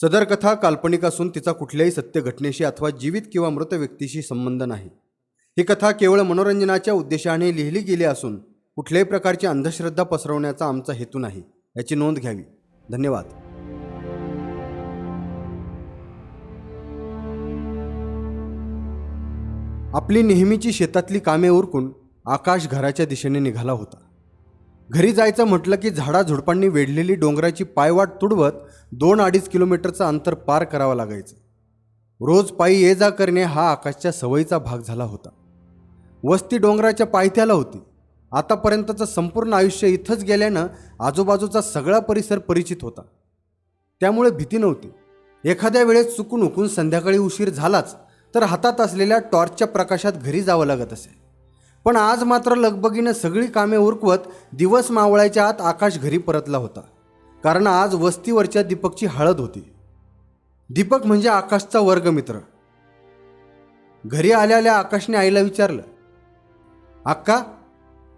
सदर कथा काल्पनिक असून तिचा कुठल्याही सत्य घटनेशी अथवा जीवित किंवा मृत व्यक्तीशी संबंध नाही. ही कथा केवळ मनोरंजनाच्या उद्देशाने लिहिली गेली असून कुठल्याही प्रकारची अंधश्रद्धा पसरवण्याचा आमचा हेतू नाही याची नोंद घ्यावी. धन्यवाद. आपली नेहमीची शेतातली कामे उरकून आकाश घराच्या दिशेने निघाला होता. घरी जायचं म्हटलं की झाडाझुडपांनी वेढलेली डोंगराची पायवाट तुडवत दोन अडीच किलोमीटरचं अंतर पार करावं लागायचं. रोज पायी ये जा करणे हा आकाशच्या सवयीचा भाग झाला होता. वस्ती डोंगराच्या पायथ्याला होती. आतापर्यंतचं संपूर्ण आयुष्य इथंच गेल्यानं आजूबाजूचा सगळा परिसर परिचित होता. त्यामुळे भीती नव्हती. एखाद्या वेळेस चुकून उकून संध्याकाळी उशीर झालाच तर हातात असलेल्या टॉर्चच्या प्रकाशात घरी जावं लागत असे. पण आज मात्र लगबगीनं सगळी कामे उरकवत दिवस मावळायच्या आत आकाश घरी परतला होता. कारण आज वस्तीवरच्या दीपकची हळद होती. दीपक म्हणजे आकाशचा वर्गमित्र. घरी आल्या आल्या आकाशने आईला विचारलं अक्का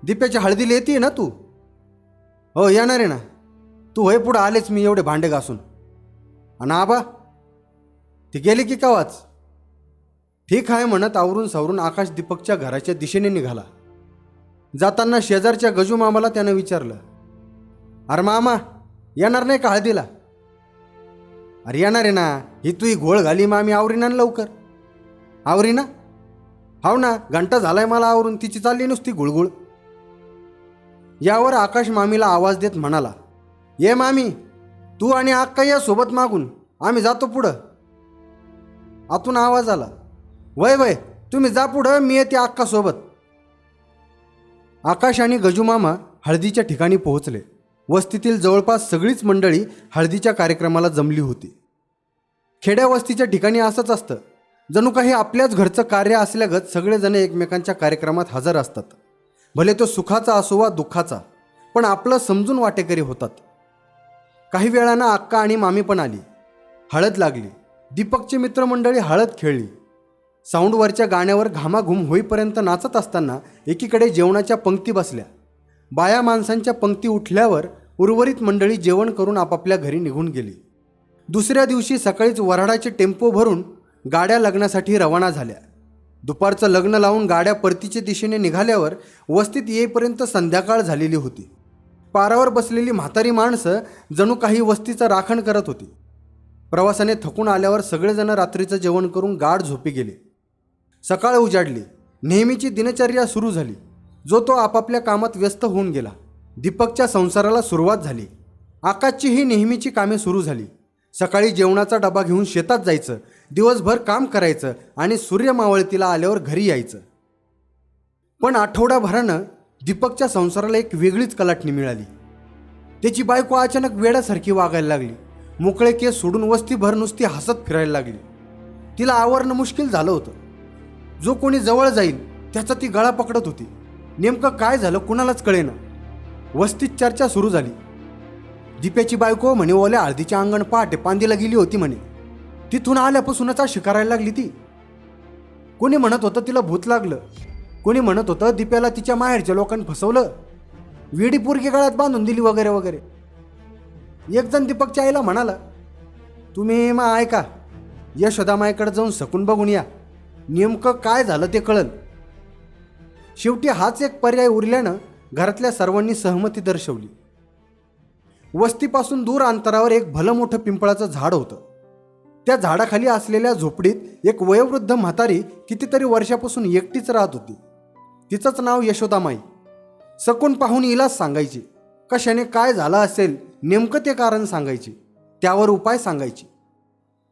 दीप्याच्या हळदीला येते ना तू? हो येणार आहे ना. तू होय पुढं आलेच मी एवढे भांडे घासून. आणि आबा ती गेली की कवाच? ठीक आहे म्हणत आवरून सावरून आकाश दीपकच्या घराच्या दिशेने निघाला. जाताना शेजारच्या गजू मामाला त्यानं विचारलं अरे मामा येणार नाही का हळदीला? अरे येणार आहे ना ही तू ही घोळ घाली मामी आवरीना लवकर. आवरीना हाव ना घंटा झालाय मला आवरून तिची चालली नुसती गुळगुळ. यावर आकाश मामीला आवाज देत म्हणाला ये मामी तू आणि अक्का या सोबत मागून आम्ही जातो पुढं. आतून आवाज आला वय वय तुम्ही जा पुढं मी येते अक्कासोबत. आकाश आणि गजूमामा हळदीच्या ठिकाणी पोहोचले. वस्तीतील जवळपास सगळीच मंडळी हळदीच्या कार्यक्रमाला जमली होती. खेड्या वस्तीच्या ठिकाणी असंच असतं. जणू काही आपल्याच घरचं कार्य असल्यागत सगळेजण एकमेकांच्या कार्यक्रमात हजर असतात. भले तो सुखाचा असो वा दुःखाचा पण आपलं समजून वाटेकरी होतात. काही वेळानं अक्का आणि मामी पण आली. हळद लागली. दीपकची मित्रमंडळी हळद खेळली. साऊंडवरच्या गाण्यावर घामाघूम होईपर्यंत नाचत असताना एकीकडे जेवणाच्या पंक्ती बसल्या. बाया माणसांच्या पंक्ती उठल्यावर उर्वरित मंडळी जेवण करून आपापल्या घरी निघून गेली. दुसऱ्या दिवशी सकाळीच वऱ्हाडाचे टेम्पो भरून गाड्या लग्नासाठी रवाना झाल्या. दुपारचं लग्न लावून गाड्या परतीच्या दिशेने निघाल्यावर वस्तीत येईपर्यंत संध्याकाळ झालेली होती. पारावर बसलेली म्हातारी माणसं जणू काही वस्तीचं राखण करत होती. प्रवासाने थकून आल्यावर सगळेजण रात्रीचं जेवण करून गाढ झोपी गेले. सकाळ उजाडली. नेहमीची दिनचर्या सुरू झाली. जो तो आपापल्या कामात व्यस्त होऊन गेला. दीपकच्या संसाराला सुरुवात झाली. आकाशची ही नेहमीची कामे सुरू झाली. सकाळी जेवणाचा डबा घेऊन शेतात जायचं. दिवसभर काम करायचं आणि सूर्य मावळतीला आल्यावर घरी यायचं. पण आठवड्याभरानं दीपकच्या संसाराला एक वेगळीच कलाटणी मिळाली. त्याची बायको अचानक वेड्यासारखी वागायला लागली. मोकळे केस सोडून वस्तीभर नुसती हसत फिरायला लागली. तिला आवरणं मुश्किल झालं होतं. जो कोणी जवळ जाईल त्याचा ती गळा पकडत होती. नेमकं काय झालं कुणालाच कळेना. वस्तीत चर्चा सुरू झाली. दीप्याची बायको म्हणे ओल्या हळदीच्या अंगण पहाटे पांदीला गेली होती म्हणे. तिथून आल्यापासूनच अशी करायला लागली ती. कोणी म्हणत होतं तिला भूत लागलं. कोणी म्हणत होतं दीप्याला तिच्या माहेरच्या लोकांनी फसवलं. विडी पुरकी गळ्यात बांधून दिली वगैरे वगैरे. एकजण दीपकच्या आईला म्हणाला तुम्ही मा ऐका. यशोदामाईकडे जाऊन सकून बघून या. नेमकं काय झालं ते कळल. शेवटी हाच एक पर्याय उरल्यानं घरातल्या सर्वांनी सहमती दर्शवली. वस्तीपासून दूर अंतरावर एक भलं मोठं पिंपळाचं झाड होतं. त्या झाडाखाली असलेल्या झोपडीत एक वयोवृद्ध म्हातारी कितीतरी वर्षापासून एकटीच राहत होती. तिचंच नाव यशोदामाई. सकून पाहून इलाज सांगायची. कशाने काय झालं असेल नेमकं ते कारण सांगायचे. त्यावर उपाय सांगायची.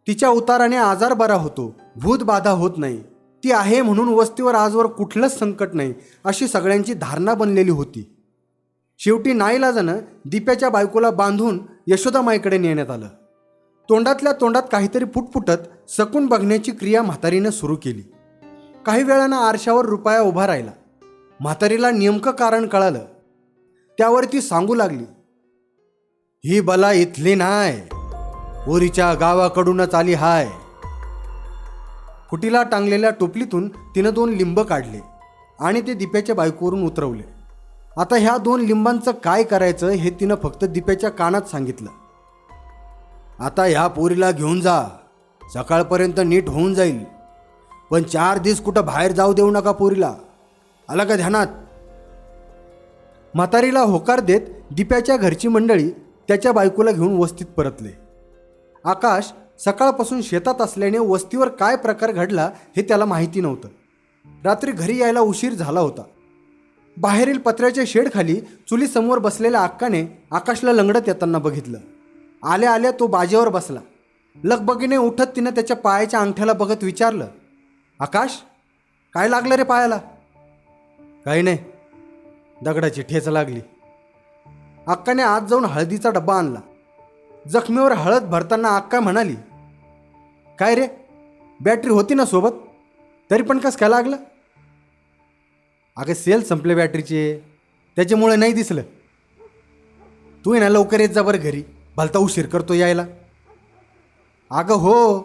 तिच्या उताराने आजार बरा होतो. भूत बाधा होत नाही. ती आहे म्हणून वस्तीवर आजवर कुठलंच संकट नाही अशी सगळ्यांची धारणा बनलेली होती. शेवटी नाईलाजानं दीप्याच्या बायकोला बांधून यशोदामाईकडे नेण्यात आलं. तोंडातल्या तोंडात काहीतरी फुटफुटत सकून बघण्याची क्रिया म्हातारीनं सुरू केली. काही वेळानं आरशावर रुपया उभा राहिला. म्हातारीला नेमकं कारण कळालं. त्यावर ती सांगू लागली ही बला इथली नाय. ओरीच्या गावाकडूनच आली हाय. कुटीला टांगलेल्या टोपलीतून तिनं दोन लिंब काढले आणि ते दिप्याच्या बायकोवरून उतरवले. आता ह्या दोन लिंबांचं काय करायचं हे तिनं फक्त दिप्याच्या कानात सांगितलं. आता ह्या पोरीला घेऊन जा. सकाळपर्यंत नीट होऊन जाईल. पण चार दिवस कुठं बाहेर जाऊ देऊ नका पोरीला. आला का ध्यानात? म्हातारीला होकार देत दिप्याच्या घरची मंडळी त्याच्या बायकोला घेऊन वस्तीत परतले. आकाश सकाळपासून शेतात असल्याने वस्तीवर काय प्रकार घडला हे त्याला माहिती नव्हतं. रात्री घरी यायला उशीर झाला होता. बाहेरील पत्र्याच्या शेडखाली चुलीसमोर बसलेल्या अक्काने आकाशला लंगडत येताना बघितलं. आल्या आल्या तो बाजेवर बसला. लगबगीने उठत तिनं त्याच्या पायाच्या अंगठ्याला बघत विचारलं आकाश काय लागलं रे पायाला? काही नाही. दगडाची ठेच लागली. अक्काने आत जाऊन हळदीचा डब्बा आणला. जखमीवर हळद भरताना अक्का म्हणाली काय रे? बॅटरी होती ना सोबत? तरी पण कसं काय लागलं? अगं सेल संपले बॅटरीचे. त्याच्यामुळे नाही दिसलं. तू ना लवकर येत जा बरं घरी. भलता उशीर करतो यायला. अगं हो.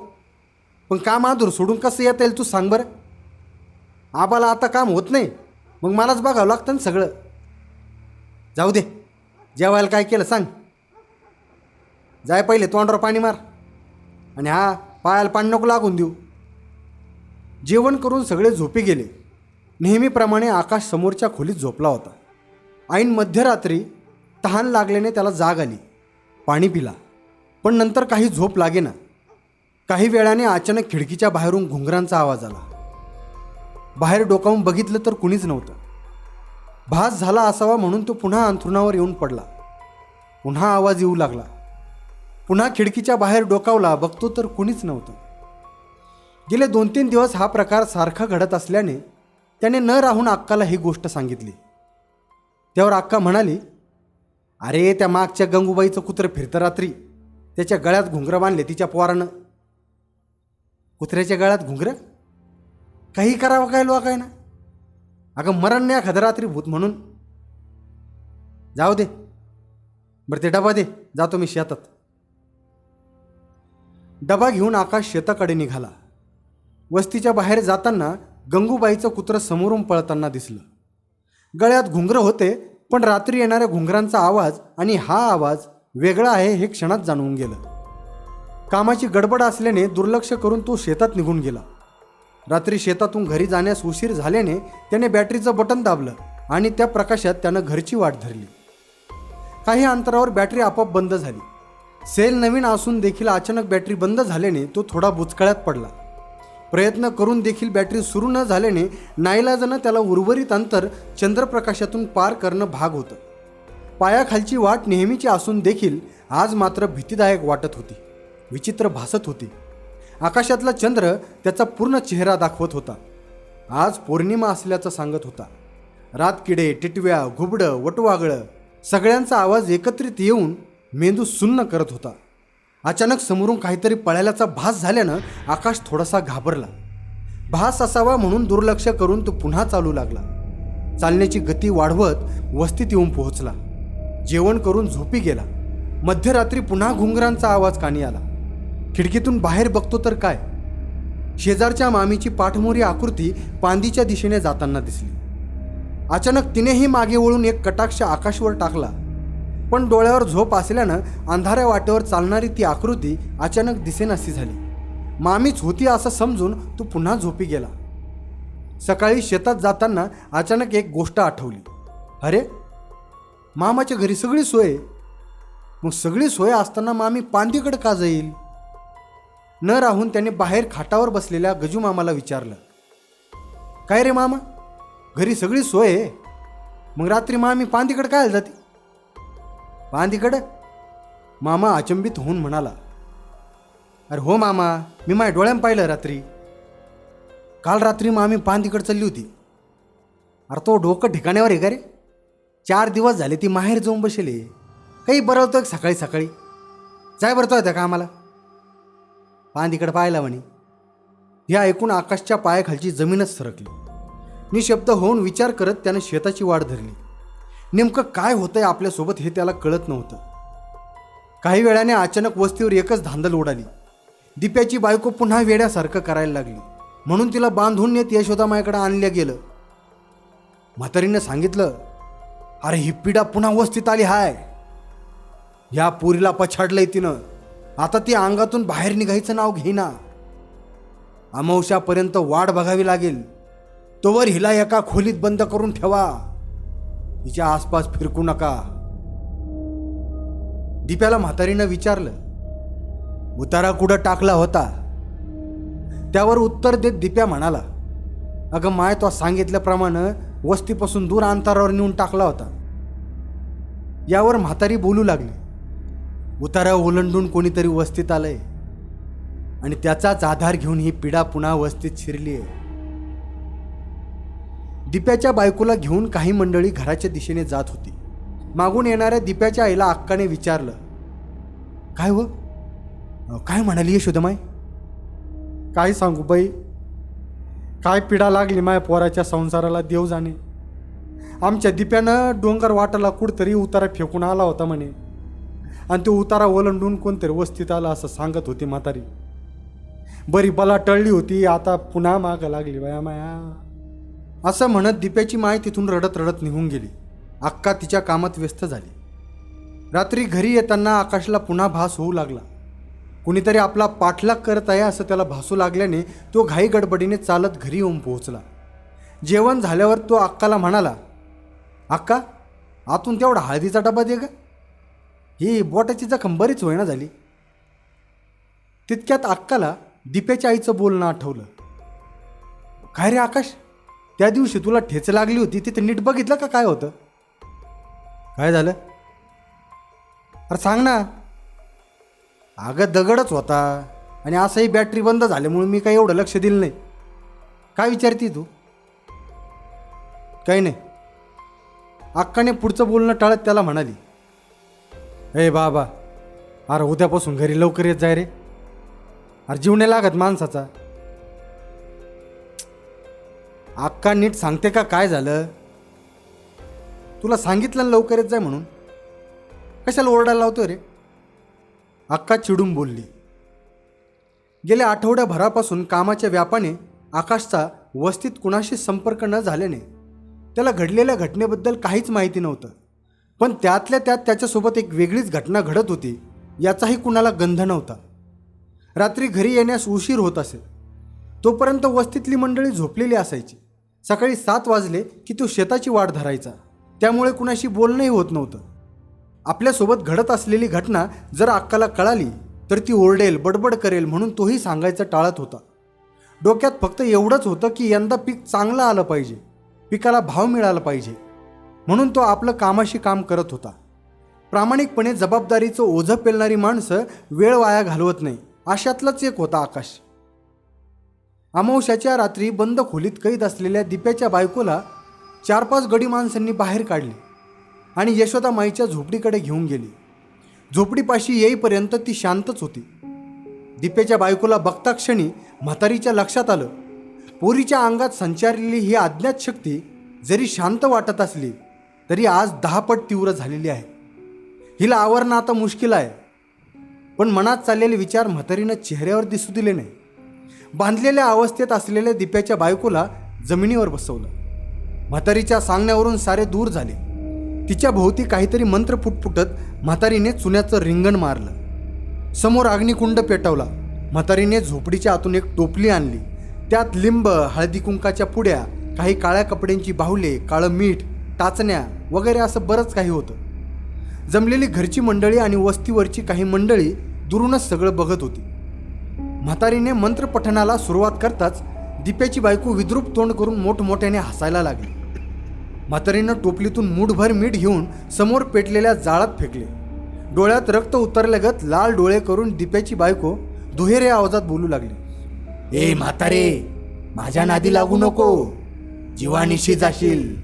पण काम आधूर सोडून कसं येता येईल तू सांग बरं. आबाला आता काम होत नाही. मग मलाच बघावं लागतं ना सगळं. जाऊ दे. जेवायला काय केलं सांग. जाय पहिले तोंडावर पाणी मार. आणि हा पायाला पाणी नको लागून देऊ. जेवण करून सगळे झोपी गेले. नेहमीप्रमाणे आकाश समोरच्या खोलीत झोपला होता. ऐन मध्यरात्री तहान लागल्याने त्याला जाग आली. पाणी पिला. पण नंतर काही झोप लागेना. काही वेळाने अचानक खिडकीच्या बाहेरून घुंगरांचा आवाज आला. बाहेर डोकावून बघितलं तर कुणीच नव्हतं. भास झाला असावा म्हणून तो पुन्हा अंथरुणावर येऊन पडला. पुन्हा आवाज येऊ लागला. पुन्हा खिडकीच्या बाहेर डोकावला बघतो तर कुणीच नव्हतं. गेले दोन तीन दिवस हा प्रकार सारखा घडत असल्याने त्याने न राहून अक्काला ही गोष्ट सांगितली. त्यावर अक्का म्हणाली अरे त्या मागच्या गंगूबाईचं कुत्रं फिरतं रात्री. त्याच्या गळ्यात घुंगरं बांधले तिच्या पोरानं. कुत्र्याच्या गळ्यात घुंगरं? काही करावं काय लोक आहे ना अगं मरण नाही एखादं रात्री भूत म्हणून. जाऊ दे. बरं ते डबा दे. जातो मी शेतात. डबा घेऊन आकाश शेताकडे निघाला. वस्तीच्या बाहेर जाताना गंगूबाईचं कुत्रं समोरून पळताना दिसलं. गळ्यात घुंगरं होते पण रात्री येणाऱ्या घुंगरांचा आवाज आणि हा आवाज वेगळा आहे हे क्षणात जाणवून गेलं. कामाची गडबड असल्याने दुर्लक्ष करून तो शेतात निघून गेला. रात्री शेतातून घरी जाण्यास उशीर झाल्याने त्याने बॅटरीचं बटन दाबलं आणि त्या प्रकाशात त्यानं घरची वाट धरली. काही अंतरावर बॅटरी आपोआप बंद झाली. सेल नवीन असून देखील अचानक बॅटरी बंद झाल्याने तो थोडा बुचकळ्यात पडला. प्रयत्न करून देखील बॅटरी सुरू न झाल्याने नाईलाजानं त्याला उर्वरित अंतर चंद्रप्रकाशातून पार करणं भाग होतं. पायाखालची वाट नेहमीची असून देखील आज मात्र भीतीदायक वाटत होती. विचित्र भासत होती. आकाशातला चंद्र त्याचा पूर्ण चेहरा दाखवत होता. आज पौर्णिमा असल्याचं सांगत होता. रातकिडे टिटव्या घुबडं वटवागळं सगळ्यांचा आवाज एकत्रित येऊन मेंदू सुन्न करत होता. अचानक समोरून काहीतरी पळाल्याचा भास झाल्यानं आकाश थोडासा घाबरला. भास असावा म्हणून दुर्लक्ष करून तो पुन्हा चालू लागला. चालण्याची गती वाढवत वस्तीत येऊन पोहोचला. जेवण करून झोपी गेला. मध्यरात्री पुन्हा घुंगरांचा आवाज कानी आला. खिडकीतून बाहेर बघतो तर काय? शेजारच्या मामीची पाठमोरी आकृती पांदीच्या दिशेने जाताना दिसली. अचानक तिनेही मागे वळून एक कटाक्ष आकाशवर टाकला. पण डोळ्यावर झोप असल्यानं अंधाऱ्या वाटेवर चालणारी ती आकृती अचानक दिसेनाशी झाली. मामीच होती असं समजून तो पुन्हा झोपी गेला. सकाळी शेतात जाताना अचानक एक गोष्ट आठवली. अरे मामाच्या घरी सगळी सोय आहे. मग सगळी सोय असताना मामी पांदीकडे का जाईल? न राहून त्याने बाहेर खाटावर बसलेल्या गजू मामाला विचारलं. काय रे मामा? घरी सगळी सोय आहे? मग रात्री मामी पांदीकडे काय जाते? पांदीकडं मामा अचंबित होऊन म्हणाला अरे हो मामा मी माझ्या डोळ्यानं पाहिलं रात्री. काल रात्री मग आम्ही पान तिकडं चालली होती. अरे तो डोकं ठिकाण्यावर आहे का रे? चार दिवस झाले ती माहेर जाऊन बसेले. काही बरवतं सकाळी सकाळी. जाय बरं होत्या का आम्हाला पांदीकडे पाहिला म्हणे हे ऐकून आकाशच्या पायाखालची जमीनच सरकली. निशब्द होऊन विचार करत त्यानं शेताची वाढ धरली. नेमकं काय होतंय आपल्यासोबत हे त्याला कळत नव्हतं. काही वेळाने अचानक वस्तीवर एकच धांदल उडाली. दिप्याची बायको पुन्हा वेड्यासारखं करायला लागली. म्हणून तिला बांधून नेत यशोदामायाकडे आणलं गेलं. म्हातारीनं सांगितलं अरे ही पिढा पुन्हा वस्तीत आली हाय. या पुरीला पछाडलंय तिनं. आता ती अंगातून बाहेर निघायचं नाव घेईना. अमावश्यापर्यंत वाट बघावी लागेल. तोवर हिला एका खोलीत बंद करून ठेवा. हिच्या आसपास फिरकू नका. दिप्याला म्हातारीनं विचारलं उतारा कुठं टाकला होता? त्यावर उत्तर देत दिप्या म्हणाला अगं माय तो सांगितल्याप्रमाणे वस्तीपासून दूर अंतरावर नेऊन टाकला होता. यावर म्हातारी बोलू लागली उतारा ओलंडून कोणीतरी वस्तीत आलंय आणि त्याचाच आधार घेऊन ही पिढा पुन्हा वस्तीत शिरली आहे दिप्याच्या बायकोला घेऊन काही मंडळी घराच्या दिशेने जात होती. मागून येणाऱ्या दिप्याच्या आईला अक्काने विचारलं काय हो? काय म्हणाली यशोदमाय काय सांगू बाई? काय पिढा लागली माय पोराच्या संसाराला देव जाणे. आमच्या दिप्यानं डोंगर वाटाला कुठतरी उतारा फेकून आला होता म्हणे. आणि तो उतारा ओलंडून कोणतरी वस्तीत आला असं सांगत होती म्हातारी. बरी बला टळली होती आता पुन्हा मागं लागली बाया माया. असं म्हणत दिप्याची माय तिथून रडत रडत निघून गेली. अक्का तिच्या कामात व्यस्त झाली. रात्री घरी येताना आकाशला पुन्हा भास होऊ लागला. कुणीतरी आपला पाठलाग करत आहे असं त्याला भासू लागल्याने तो घाई गडबडीने चालत घरी येऊन पोहोचला. जेवण झाल्यावर तो अक्काला म्हणाला अक्का आतून तेवढा हळदीचा डबा दे ग. ही बोटाची जखम बरीच होईना झाली. तितक्यात अक्काला दिप्याच्या आईचं बोलणं आठवलं. काय रे आकाश त्या दिवशी तुला ठेच लागली होती तिथे नीट बघितलं का काय होतं? काय झालं? अरे सांग ना. अगं दगडच होता आणि असंही बॅटरी बंद झाल्यामुळे मी काही एवढं लक्ष दिलं नाही. काय विचारती तू? काही नाही. अक्काने पुढचं बोलणं टाळत त्याला म्हणाली ए बाबा अरे उद्यापासून घरी लवकर येत जाय रे. अरे जीव नाही लागत माणसाचा. अक्का नीट सांगते का काय झालं? तुला सांगितलं ना लवकर येत जाय म्हणून. कशाला ओरडायला लावतो रे? अक्का चिडून बोलली. गेल्या आठवड्याभरापासून कामाच्या व्यापाने आकाशचा वस्तीत कुणाशी संपर्क न झाल्याने त्याला घडलेल्या घटनेबद्दल काहीच माहिती नव्हतं. पण त्यातल्या त्यात त्याच्यासोबत एक वेगळीच घटना घडत होती याचाही कुणाला गंध नव्हता. रात्री घरी येण्यास उशीर होत असे. तोपर्यंत वस्तीतली मंडळी झोपलेली असायची. सकाळी सात वाजले की तो शेताची वाट धरायचा. त्यामुळे कुणाशी बोलणंही होत नव्हतं. आपल्यासोबत घडत असलेली घटना जर अक्काला कळाली तर ती ओरडेल बडबड करेल म्हणून तोही सांगायचं टाळत होता. डोक्यात फक्त एवढंच होतं की यंदा पीक चांगलं आलं पाहिजे पिकाला भाव मिळाला पाहिजे म्हणून तो आपलं कामाशी काम करत होता. प्रामाणिकपणे जबाबदारीचं ओझं पेलणारी माणसं वेळ वाया घालवत नाही अशातलाच एक होता आकाश. अमावश्याच्या रात्री बंद खोलीत कैद असलेल्या दिप्याच्या बायकोला चार पाच गडी माणसांनी बाहेर काढली आणि यशोदा माईच्या झोपडीकडे घेऊन गेली. झोपडीपाशी येईपर्यंत ती शांतच होती. दिप्याच्या बायकोला बघता क्षणी म्हातारीच्या लक्षात आलं. पोरीच्या अंगात संचारलेली ही अज्ञात शक्ती जरी शांत वाटत असली तरी आज दहापट तीव्र झालेली आहे. हिला आवरणं आता मुश्किल आहे. पण मनात चाललेले विचार म्हातारीनं चेहऱ्यावर दिसू दिले नाही बांधलेल्या अवस्थेत असलेल्या दिप्याच्या बायकोला जमिनीवर बसवलं. म्हातारीच्या सांगण्यावरून सारे दूर झाले. तिच्या भोवती काहीतरी मंत्र फुटफुटत म्हातारीने चुन्याचं रिंगण मारलं. समोर अग्निकुंड पेटवला. म्हातारीने झोपडीच्या आतून एक टोपली आणली. त्यात लिंब हळदी कुंकाच्या पुड्या काही काळ्या कपड्यांची बाहुले काळं मीठ टाचण्या वगैरे असं बरंच काही होतं. जमलेली घरची मंडळी आणि वस्तीवरची काही मंडळी दुरूनच सगळं बघत होती. म्हातारीने मंत्रपठणाला सुरुवात करताच दिप्याची बायको विद्रूप तोंड करून मोठमोठ्याने हसायला लागली. म्हातारीनं टोपलीतून मूठभर मीठ घेऊन समोर पेटलेल्या जाळात फेकले. डोळ्यात रक्त उतरल्यागत लाल डोळे करून दिप्याची बायको दुहेरे आवाजात बोलू लागली. ए म्हातारे माझ्या नादी लागू नको. जीवानिशी जाशील.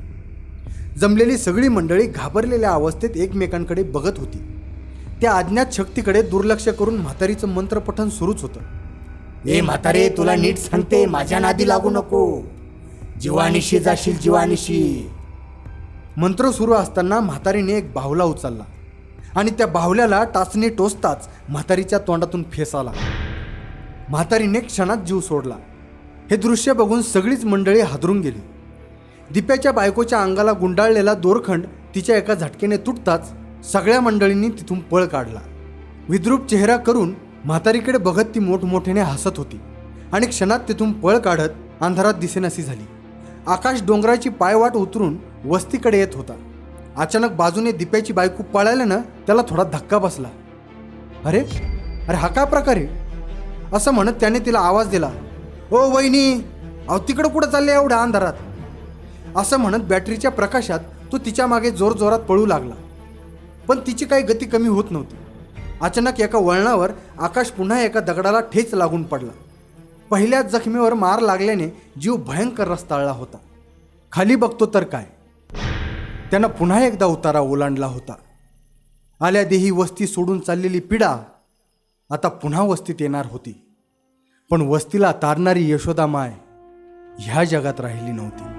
जमलेली सगळी मंडळी घाबरलेल्या अवस्थेत एकमेकांकडे बघत होती. त्या अज्ञात शक्तीकडे दुर्लक्ष करून म्हातारीचं मंत्रपठण सुरूच होतं. ए म्हातारे तुला नीट सांगते माझ्या नादी लागू नको. जीवानिशी जाशील जीवानिशी. मंत्र सुरू असताना म्हातारीने एक बाहुला उचलला. आणि त्या बाहुल्याला टाचणी टोचताच म्हातारीच्या तोंडातून फेस आला. म्हातारीने क्षणात जीव सोडला. हे दृश्य बघून सगळीच मंडळी हादरून गेली. दिप्याच्या बायकोच्या अंगाला गुंडाळलेला दोरखंड तिच्या एका झटकेने तुटताच सगळ्या मंडळींनी तिथून पळ काढला. विद्रूप चेहरा करून म्हातारीकडे बघत ती मोठमोठ्याने हसत होती. आणि क्षणात तिथून पळ काढत अंधारात दिसेनाशी झाली. आकाश डोंगराची पायवाट उतरून वस्तीकडे येत होता. अचानक बाजूने दिप्याची बायको पळाल्यानं त्याला थोडा धक्का बसला. अरे अरे हा काय प्रकार आहे? असं म्हणत त्याने तिला आवाज दिला. ओ वहिनी अहो तिकडं कुठं चालले एवढ्या अंधारात? असं म्हणत बॅटरीच्या प्रकाशात तो तिच्यामागे जोरजोरात पळू लागला. पण तिची काही गती कमी होत नव्हती. अचानक एका वळणावर आकाश पुन्हा एका दगडाला ठेच लागून पडला. पहिल्याच जखमीवर मार लागल्याने जीव भयंकर रस्ताळला होता. खाली बघतो तर काय? त्यानं पुन्हा एकदा उतारा ओलांडला होता. आल्या देही वस्ती सोडून चाललेली पिढा आता पुन्हा वस्तीत येणार होती. पण वस्तीला तारणारी यशोदा माय ह्या जगात राहिली नव्हती.